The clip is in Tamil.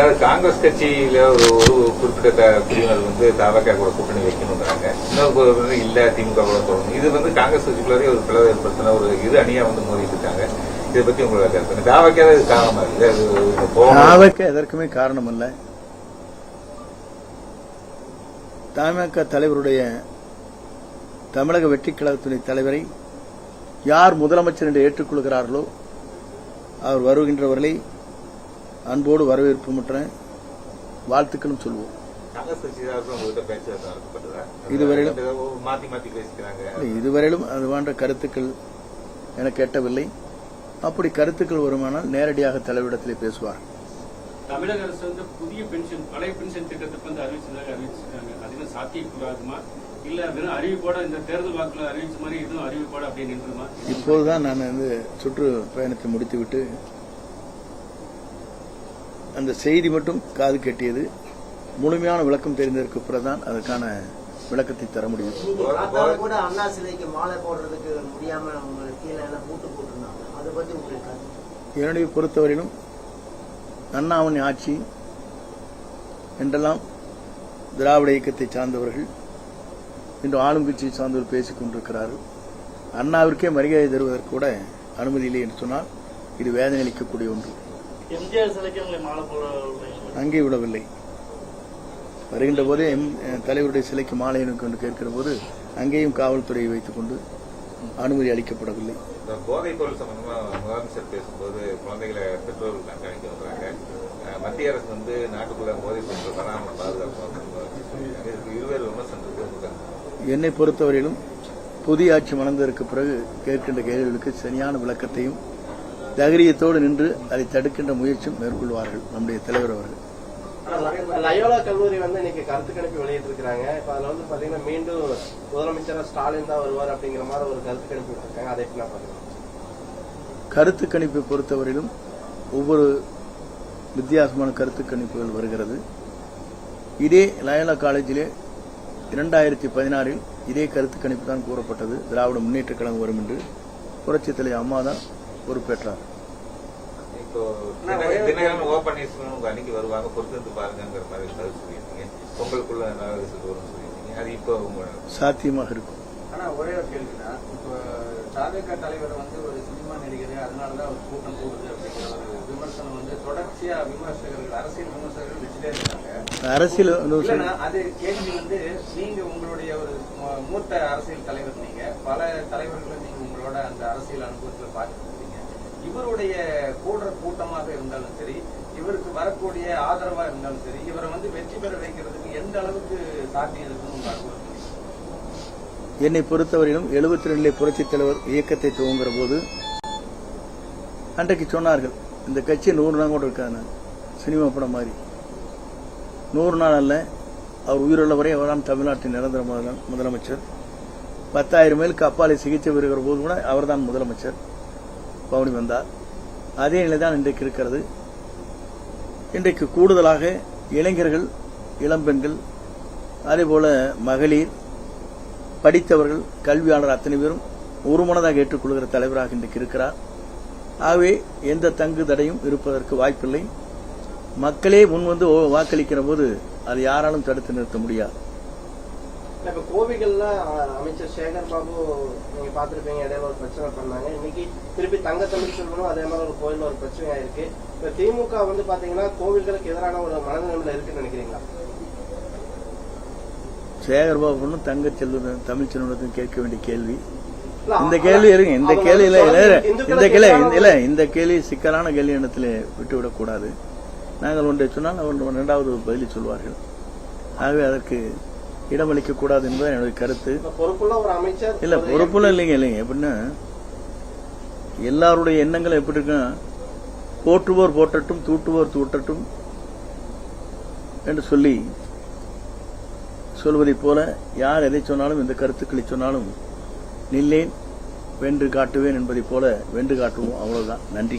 அதாவது காங்கிரஸ் கட்சியில ஒரு ஒரு குறிப்பிட்ட பிரிவினர் வந்து தாவக கூட கூட்டணி வைக்கணுங்கிறாங்க இன்னொரு வந்து இல்ல திமுக கூட சொல்லணும் இது வந்து காங்கிரஸ் கட்சிக்குள்ளே ஒரு பிளவு ஏற்படுத்தின ஒரு இரு அணியா வந்து மோதிட்டு இருக்காங்க. இதை பத்தி உங்களோட கருத்து. தாவக்க இது காரணமா இருக்கு அது தாவக்க எதற்குமே காரணம் அல்ல தமாக தலைவருடைய தமிழக வெற்றி கழகத்துடைய தலைவரை யார் முதலமைச்சர் என்று ஏற்றுக்கொள்கிறார்களோ அவர் வருகின்றவர்களை அன்போடு வரவேற்பு மற்ற வாழ்த்துக்களும் சொல்வோம். இதுவரையிலும் ரெண்டு மாத்தி மாத்தி பேசிக்கிறாங்க. இல்லை, இதுவரையிலும் அது போன்ற கருத்துக்கள் எனக்கு எட்டவில்லை. அப்படி கருத்துக்கள் வருமானால் நேரடியாக தலைவரிடத்திலே பேசுவார். தமிழக அரசு வந்து புதிய பென்ஷன் பழைய பென்ஷன் திட்டத்துக்கு வந்து அறிவிச்சதாக அறிவிச்சிருக்காங்க. அது சாத்தியக்கூடாதுமா? இல்ல வெறும் அறிவிப்போட இந்த தேர்தல் வாக்குல அறிவிச்ச மாதிரி இதுவும் அறிவிப்போட அப்படியே நின்றுமா? இப்போதுதான் நான் வந்து சுற்று பயணத்தை முடித்துவிட்டு அந்த செய்தி மட்டும் காது கெட்டியது. முழுமையான விளக்கம் தெரிந்ததற்கு பிறகுதான் அதற்கான விளக்கத்தை தர முடியும். என்னுடைய பொறுத்தவரையிலும் அண்ணாமணி ஆட்சி என்றெல்லாம் திராவிட இயக்கத்தை சார்ந்தவர்கள் இன்று ஆளும் கட்சியை சார்ந்தவர் பேசிக் கொண்டிருக்கிறார்கள். அண்ணாவிற்கே மரியாதை தருவதற்கு கூட அனுமதி இல்லை என்று சொன்னால் இது வேதனை அளிக்கக்கூடிய ஒன்று. எம்ஜிஆர் சிலைக்கு உங்களை மாலை போட அங்கே விடவில்லை. வருகின்ற போதே எம் தலைவருடைய சிலைக்கு மாலை எனக்கு என்று கேட்கிற போது அங்கேயும் காவல்துறையை வைத்துக் கொண்டு அனுமதி அளிக்கப்படவில்லை. போதைப் பொருள் சம்பந்தமா முதலமைச்சர் பேசும்போது குழந்தைகளை பெற்றோர்கள் கண்காணிக்க வர்றாங்க. மத்திய அரசு வந்து நாட்டுக்குள்ள போதைப் பொருட்கள் வராமல் பாதுகாப்பு இருவேறு விமர்சனம். என்னை பொறுத்தவரையிலும் புதிய ஆட்சி மணந்ததற்கு பிறகு கேட்கின்ற கேள்விகளுக்கு சரியான விளக்கத்தையும் தைரியத்தோடு நின்று அதை தடுக்கின்ற முயற்சியும் மேற்கொள்வார்கள் நம்முடைய தலைவர் அவர்கள். லயோலா கல்லூரி வந்து இன்னைக்கு கருத்து கணிப்பு வெளியிட்டு இருக்காங்க இப்ப அதுல வந்து பாத்தீங்கன்னா மீண்டும் முதலமைச்சரா ஸ்டாலின் தான் வருவார் அப்படிங்கிற மாதிரி ஒரு கருத்து கணிப்பு இருக்காங்க அதை எப்படி பாக்குறேன் கருத்து கணிப்பை பொறுத்தவரையிலும் ஒவ்வொரு வித்தியாசமான கருத்து கணிப்புகள் வருகிறது. இதே லயலா காலேஜிலே இரண்டாயிரத்தி பதினாறில் இதே கருத்து கணிப்பு தான் கூறப்பட்டது. திராவிட முன்னேற்ற கழகம் வரும் என்று புரட்சித் தலைவர் அம்மா தான் பொறுப்பேற்றார். இப்போ தினகரன் தினகரன் ஓ பன்னீர்செல்வம் உங்க அன்னைக்கு வருவாங்க பொறுத்திருந்து பாருங்கிற மாதிரி கருத்து சொல்லியிருந்தீங்க. பொங்கலுக்குள்ள நல்ல ரிசல்ட் வரும்னு சொல்லியிருந்தீங்க. அது இப்போ உங்க சாத்தியமாக இருக்கும். ஆனா ஒரே ஒரு கேள்விதான் இப்போ தாவேக தலைவர் வந்து ஒரு சினிமா நடிகர் அதனாலதான் அவர் கூட்டம் கூடுது அப்படிங்கிற ஒரு விமர்சனம் வந்து தொடர்ச்சியா விமர்சகர்கள் அரசியல் விமர்சகர்கள் வச்சுட்டே இருக்காங்க. அரசியல் அது கேள்வி வந்து நீங்க உங்களுடைய ஒரு மூத்த அரசியல் தலைவர் நீங்க பல தலைவர்களை நீங்க உங்களோட அந்த அரசியல் அனுபவத்துல பார்த்துருக்கீங்க. இவருடைய கூடுற கூட்டமாக இருந்தாலும் சரி இவருக்கு வரக்கூடிய ஆதரவா இருந்தாலும் சரி இவரை வந்து வெற்றி பெற வைக்கிறதுக்கு எந்த அளவுக்கு சாத்தியம் இருக்குன்னு உங்க என்னை பொறுத்தவரையிலும் எழுபத்தி ரெண்டிலே புரட்சித் தலைவர் இயக்கத்தை துவங்குற போது அன்றைக்கு சொன்னார்கள் இந்த கட்சி நூறு நாள் கூட இருக்காங்க சினிமா படம் மாதிரி. நூறு நாள் அல்ல அவர் உயிருள்ளவரை அவர்தான் தமிழ்நாட்டின் நிரந்தர முதலமைச்சர். பத்தாயிரம் மேலுக்கு அப்பாலை சிகிச்சை பெறுகிற போது கூட அவர்தான் முதலமைச்சர். பவனி வந்தார். அதே நிலைதான் இன்றைக்கு இருக்கிறது. இன்றைக்கு கூடுதலாக இளைஞர்கள் இளம்பெண்கள் அதேபோல மகளிர் படித்தவர்கள் கல்வியாளர் அத்தனை பேரும் ஒரு மனதாக ஏற்றுக்கொள்கிற தலைவராக இன்றைக்கு இருக்கிறார். ஆகவே எந்த தங்கு தடையும் இருப்பதற்கு வாய்ப்பில்லை. மக்களே முன் வந்து வாக்களிக்கிற போது அதை யாராலும் தடுத்து நிறுத்த முடியாது. இப்ப கோவில்கள்ல அஹ், அமைச்சர் சேகர் பாபு நீங்க பாத்திருப்பீங்க இடையில ஒரு பிரச்சனை பண்ணாங்க. இன்னைக்கு திருப்பி தங்க தமிழ் செல்வனும் அதே மாதிரி ஒரு கோயில்ல ஒரு பிரச்சனை ஆயிருக்கு இப்ப திமுக வந்து பாத்தீங்கன்னா கோவில்களுக்கு எதிரான ஒரு மனநிலைமையில இருக்குன்னு நினைக்கிறீங்களா? சேகர்பாபுன்னு தங்க செல்வ தமிழ் செல்வனத்தையும் கேட்க வேண்டிய கேள்வி. இந்த கேள்வி இருங்க இந்த அவங்க கேள்வி இல்ல வந்து இல்ல, இந்துக்களுக்கு இந்த கேள்வி இல்ல இந்த கேள்வி சிக்கலான கேள்வி இடத்துல விட்டுவிடக் கூடாது. நாங்கள் ஒன்றை சொன்னால் அவர் இரண்டாவது பதிலை சொல்வார்கள். ஆகவே அதற்கு இடமளிக்க கூடாது என்பது என்னுடைய கருத்து. இல்ல பொறுப்புல இல்லைங்க இல்லைங்க. எப்படின்னா எல்லாருடைய எண்ணங்கள் எப்படி இருக்கும் போற்றுவோர் போற்றட்டும் தூட்டுவோர் தூட்டட்டும் என்று சொல்லி சொல்வதைப் போல யார் எதை சொன்னாலும் எந்த கருத்துக்களை சொன்னாலும் நில்லேன் வென்று காட்டுவேன் என்பதைப் போல வென்று காட்டுவோம். அவ்வளவுதான். நன்றி.